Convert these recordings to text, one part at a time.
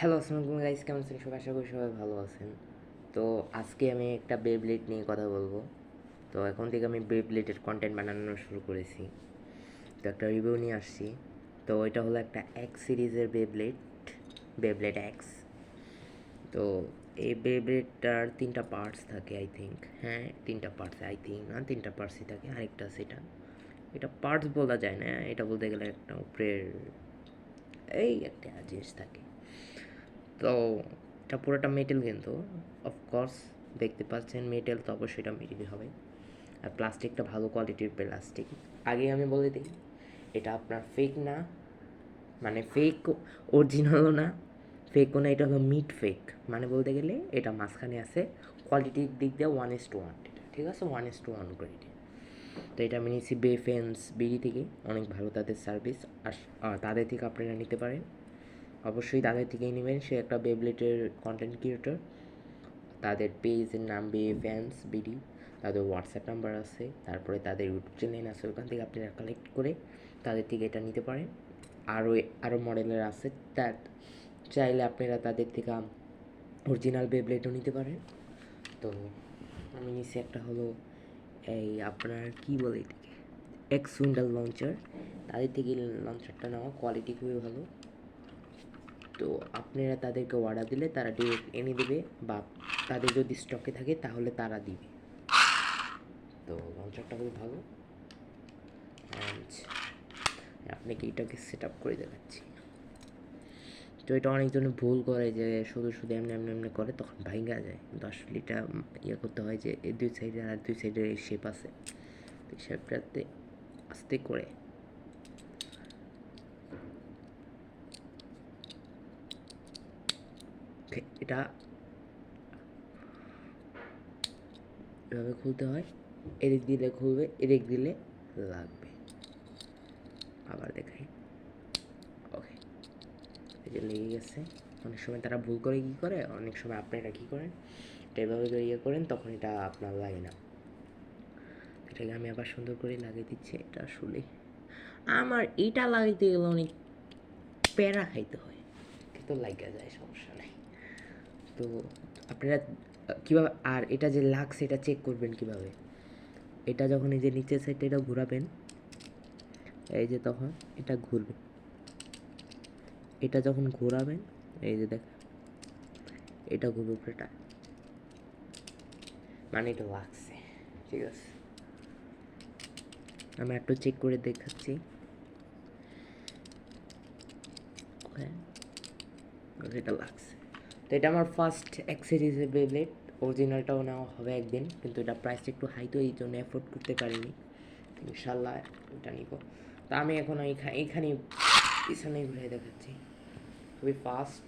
Hello, আসসালামু guys কেমন আছেন? সবাই আশা করি সবাই ভালো আছেন। তো আজকে আমি একটা বেবলেট নিয়ে কথা বলব। তো এখন থেকে আমি বেবলেটের কন্টেন্ট বানানো শুরু করেছি। তো একটা রিভিউ নিয়ে আসছি। তো এটা হলো একটা এক্স সিরিজের বেবলেট বেবলেট এক্স তো এই বেবলেটটার তিনটা পার্টস থাকে আই থিঙ্ক হ্যাঁ তিনটা পার্টস আই থিঙ্ক না, তিনটা পার্টসই থাকে, আরেকটা সেটা এটা। পার্টস বলা যায় না, এটা বলতে গেলে একটা উপরের, এই একটা জিনিস থাকে। তো এটা পুরোটা মেটেল কিন্তু। অফকোর্স দেখতে পাচ্ছেন মেটেল তো অবশ্যই এটা মেটেলই হবে। আর প্লাস্টিকটা ভালো কোয়ালিটির প্লাস্টিক আগে আমি বলে দিই, এটা আপনার ফেক না মানে ফেক অরিজিনালও না ফেকও না, এটা হলো মিড ফেক মানে বলতে গেলে এটা মাঝখানে আছে কোয়ালিটির দিক দিয়ে ওয়ান ইস টু ওয়ান ঠিক আছে? One is two one quality তো এটা আমি নিয়েছি বে ফেন্স বিডি থেকে। অনেক ভালো তাদের সার্ভিস আর তাদের থেকে আপনারা নিতে পারেন। অবশ্যই তাদের থেকেই নেবেন। সে একটা বেবলেটের কন্টেন্ট ক্রিয়েটর তাদের পেজের নাম বে ফ্যান্স বিডি তাদের হোয়াটসঅ্যাপ নাম্বার আছে। তারপরে তাদের ইউটিউব চ্যানেল আছে। ওখান থেকে আপনারা কালেক্ট করে তাদের থেকে এটা নিতে পারেন। আরও আরও মডেলের আছে। তার চাইলে আপনারা তাদের থেকে অরিজিনাল বেবলেটও নিতে পারেন। তো আমি নিচ্ছি একটা হলো এই আপনার কি বলে এটাকে? এক্স উইন্ডাল লঞ্চার তাদের থেকে লঞ্চারটা নেওয়া কোয়ালিটি খুবই ভালো। তো আপনারা তাদেরকে অর্ডার দিলে তারা ডিরেক্ট এনে দেবে বা তাদের যদি স্টকে থাকে তাহলে তারা দিবে। তো লঞ্চারটা খুব ভালো। আপনাকে এটাকে সেট আপ করে দেখাচ্ছি? তো এটা অনেকজনে ভুল করে যে শুধু শুধু এমনি এমনি এমনি করে, তখন ভাঙ্গা যায়। আসলে এটা ইয়ে করতে হয় যে দুই সাইডে আর দুই সাইডের এই শেপ আছে। তো শেপটাতে আস্তে করে এটা এভাবে খুলতে হয়। এদিক দিলে খুলবে, এদিক দিলে লাগবে। আবার দেখাই। ওকে এই যে লেগে গেছে। অনেক সময় তারা ভুল করে কী করে? অনেক সময় আপনারা কী করেন? এটা এভাবে ইয়ে করেন, তখন এটা আপনার লাগে না। এটাকে আমি আবার সুন্দর করে লাগিয়ে দিচ্ছি, এটা আসলে আমার এটা লাগাইতে গেলে অনেক প্যারা খাইতে হয়। কিন্তু লাগা যায়, সমস্যা নেই। তো আপনারা, কীভাবে, আর এটা যে লাগছে এটা চেক করবেন কীভাবে? এটা যখন এই যে নিচের সাইডটা এটা ঘোরাবেন, এই যে তখন এটা ঘুরবে। এটা যখন ঘোরাবেন, এই যে দেখ, এটা ঘুরবে উপরেটা। মানে এটা লাগছে, ঠিক আছে। আমি একটু চেক করে দেখাচ্ছি। হ্যাঁ এটা লাগছে। তো এটা আমার ফার্স্ট এক সিরিজের বেবলেট অরিজিনালটাও নেওয়া হবে একদিন, কিন্তু এটা প্রাইসটা একটু হাই তো এই জন্য অ্যাফোর্ড করতে পারিনি। ইনশাল্লাহ এটা নিব। তো আমি এখন এইখানে এইখানেই পিছনেই ঘুরে দেখাচ্ছি। খুবই ফাস্ট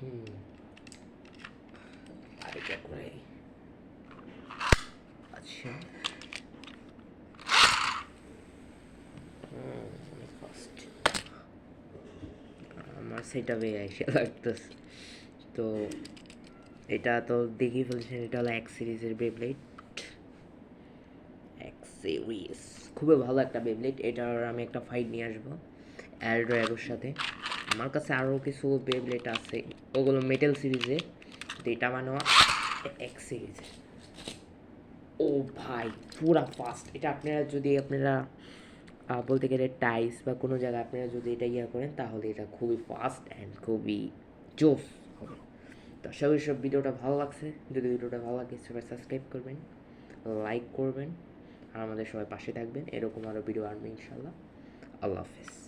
হুম। করে আচ্ছা। সেটা এসে লাগতেছে। তো এটা তো দেখেই ফেলছেন, এটা হলো এক সিরিজের বেবলেট এক সিরিজ খুবই ভালো একটা বেবলেট এটার আমি একটা ফাইট নিয়ে আসব অ্যালডো অ্যারোর সাথে। আমার কাছে আরও কিছু বেবলেট আছে, ওগুলো মেটেল সিরিজে এটা মানে এক সিরিজের ও ভাই, পুরা ফাস্ট এটা আপনারা যদি আপনারা বলতে গেলে টাইস বা কোনো জায়গায় আপনারা যদি এটা ইয়ে করেন, তাহলে এটা খুবই ফাস্ট অ্যান্ড খুবই জোস হবে। তো আশা করি সব ভিডিওটা ভালো লাগছে। যদি ভিডিওটা ভালো লাগে, সবাই সাবস্ক্রাইব করবেন লাইক করবেন, আর আমাদের সবাই পাশে থাকবেন। এরকম আরও ভিডিও আনবে ইনশাল্লাহ আল্লাহ হাফেজ।